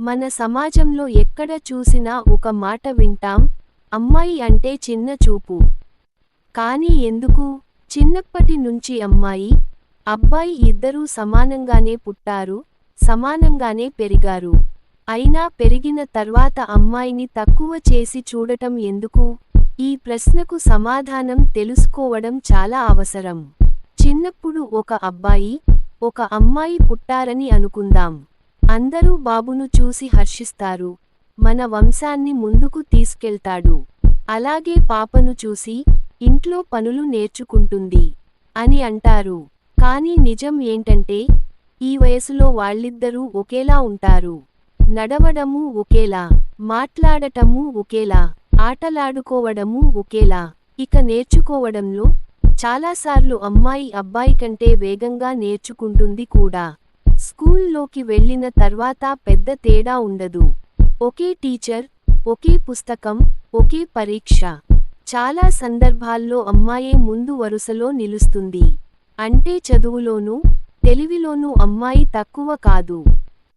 మన సమాజంలో ఎక్కడ చూసినా ఒక మాట వింటాం అమ్మాయి అంటే చిన్న చూపు. కానీ ఎందుకు? చిన్నప్పటి నుంచి అమ్మాయి అబ్బాయి ఇద్దరూ సమానంగానే పుట్టారు సమానంగానే పెరిగారు. అయినా పెరిగిన తర్వాత అమ్మాయిని తక్కువ చేసి చూడటం ఎందుకు? ఈ ప్రశ్నకు సమాధానం తెలుసుకోవడం చాలా అవసరం. చిన్నప్పుడు ఒక అబ్బాయి ఒక అమ్మాయి పుట్టారని అనుకుందాం. అందరూ బాబును చూసి హర్షిస్తారు. మన వంశాన్ని ముందుకు తీసుకెళ్తాడు. అలాగే పాపను చూసి ఇంట్లో పనులు నేర్చుకుంటుంది అని అంటారు. కానీ నిజం ఏంటంటే ఈ వయసులో వాళ్ళిద్దరూ ఒకేలా ఉంటారు. నడవడము ఒకేలా మాట్లాడటము ఒకేలా ఆటలాడుకోవడము ఒకేలా. ఇక నేర్చుకోవడంలో చాలాసార్లు అమ్మాయి అబ్బాయి కంటే వేగంగా నేర్చుకుంటుంది కూడా. స్కూల్లోకి వెళ్ళిన తర్వాత పెద్ద తేడా ఉండదు. ఒకే టీచర్ ఒకే పుస్తకం ఒకే పరీక్ష. చాలా సందర్భాల్లో అమ్మాయే ముందు వరుసలో నిలుస్తుంది. అంటే చదువులోనూ తెలివిలోనూ అమ్మాయి తక్కువ కాదు.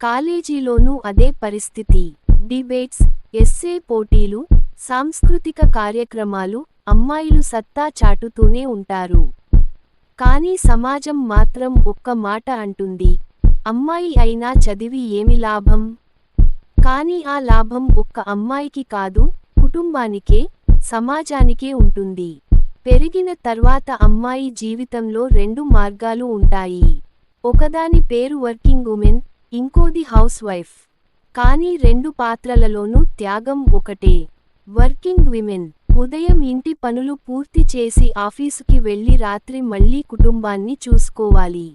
కాలేజీలోనూ అదే పరిస్థితి. డిబేట్స్ ఎస్సే పోటీలు సాంస్కృతిక కార్యక్రమాలు అమ్మాయిలు సత్తా చాటుతూనే ఉంటారు. కానీ సమాజం మాత్రం ఒక్క మాట అంటుంది. అమ్మాయి అయినా చదివి ఏమి లాభం? కానీ ఆ లాభం ఒక్క అమ్మాయికి కాదు కుటుంబానికే సమాజానికే ఉంటుంది. పెరిగిన తర్వాత అమ్మాయి జీవితంలో రెండు మార్గాలు ఉంటాయి. ఒకదాని పేరు వర్కింగ్ ఉమెన్ ఇంకోది హౌస్ వైఫ్. కానీ రెండు పాత్రలలోనూ త్యాగం ఒకటే. వర్కింగ్ విమెన్ ఉదయం ఇంటి పనులు పూర్తి చేసి ఆఫీసుకి వెళ్ళి రాత్రి మళ్ళీ కుటుంబాన్ని చూసుకోవాలి.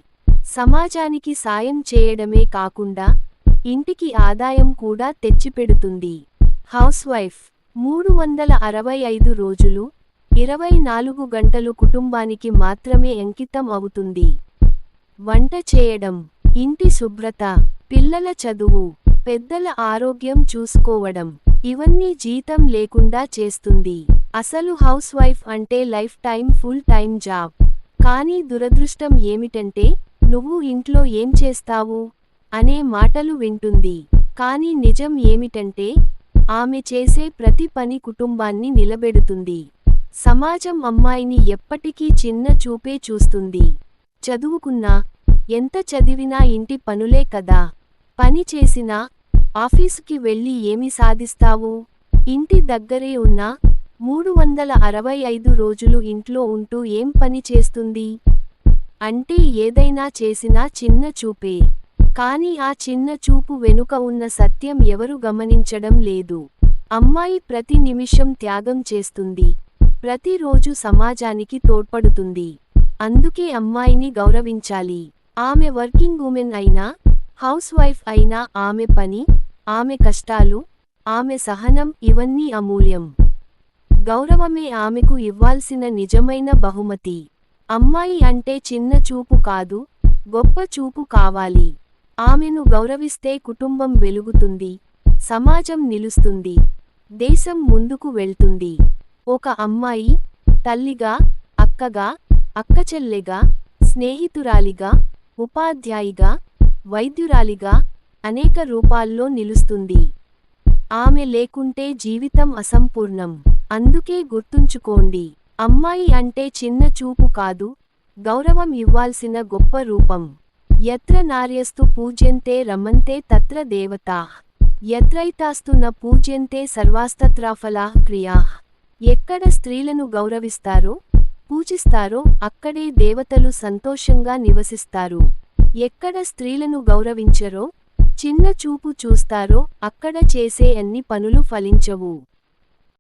సమాజానికి సాయం చేయడమే కాకుండా ఇంటికి ఆదాయం కూడా తెచ్చిపెడుతుంది. హౌస్ వైఫ్ మూడు వందల అరవై ఐదు రోజులు ఇరవై నాలుగు గంటలు కుటుంబానికి మాత్రమే అంకితం అవుతుంది. వంట చేయడం ఇంటి శుభ్రత పిల్లల చదువు పెద్దల ఆరోగ్యం చూసుకోవడం ఇవన్నీ జీతం లేకుండా చేస్తుంది. అసలు హౌస్ వైఫ్ అంటే life time full time job. కానీ దురదృష్టం ఏమిటంటే నువ్వు ఇంట్లో ఏం చేస్తావు? అనే మాటలు వింటుంది. కానీ నిజం ఏమిటంటే ఆమె చేసే ప్రతి పని కుటుంబాన్ని నిలబెడుతుంది. సమాజం అమ్మాయిని ఎప్పటికీ చిన్న చూపే చూస్తుంది. చదువుకున్నా ఎంత చదివినా ఇంటి పనులే కదా. పని చేసినా ఆఫీసుకి వెళ్ళి ఏమి సాధిస్తావు? ఇంటి దగ్గరే ఉన్నా మూడు వందల అరవై ఐదు రోజులు ఇంట్లో ఉంటూ ఏం పని చేస్తుంది? అంటే ఏదైనా చేసినా చిన్న చూపే. కానీ ఆ చిన్న చూపు వెనుక ఉన్న సత్యం ఎవరు గమనించడం లేదు. అమ్మాయి ప్రతి నిమిషం త్యాగం చేస్తుంది. ప్రతిరోజు సమాజానికి తోడ్పడుతుంది. అందుకే అమ్మాయిని గౌరవించాలి. ఆమె వర్కింగ్ ఉమెన్ అయినా హౌస్ వైఫ్ అయినా ఆమె పని ఆమె కష్టాలు ఆమె సహనం ఇవన్నీ అమూల్యం. గౌరవమే ఆమెకు ఇవ్వాల్సిన నిజమైన బహుమతి. అమ్మాయి అంటే చిన్న చూపు కాదు గొప్ప చూపు కావాలి. ఆమెను గౌరవిస్తే కుటుంబం వెలుగుతుంది సమాజం నిలుస్తుంది దేశం ముందుకు వెళ్తుంది. ఒక అమ్మాయి తల్లిగా అక్కగా అక్కచెల్లెగా స్నేహితురాలిగా ఉపాధ్యాయిగా వైద్యురాలిగా అనేక రూపాల్లో నిలుస్తుంది. ఆమె లేకుంటే జీవితం అసంపూర్ణం. అందుకే గుర్తుంచుకోండి. అమ్మాయి అంటే చిన్న చూపు కాదు గౌరవం ఇవ్వాల్సిన గొప్ప రూపం. ఎత్ర నార్యస్తు పూజ్యంతే రమంతే తత్ర దేవతా. ఎత్రైతాస్తు న పూజ్యంతే సర్వాస్తత్రాఫలా క్రియా. ఎక్కడ స్త్రీలను గౌరవిస్తారో పూజిస్తారో అక్కడే దేవతలు సంతోషంగా నివసిస్తారు. ఎక్కడ స్త్రీలను గౌరవించరో చిన్న చూపు చూస్తారో అక్కడ చేసే అన్ని పనులు ఫలించవు.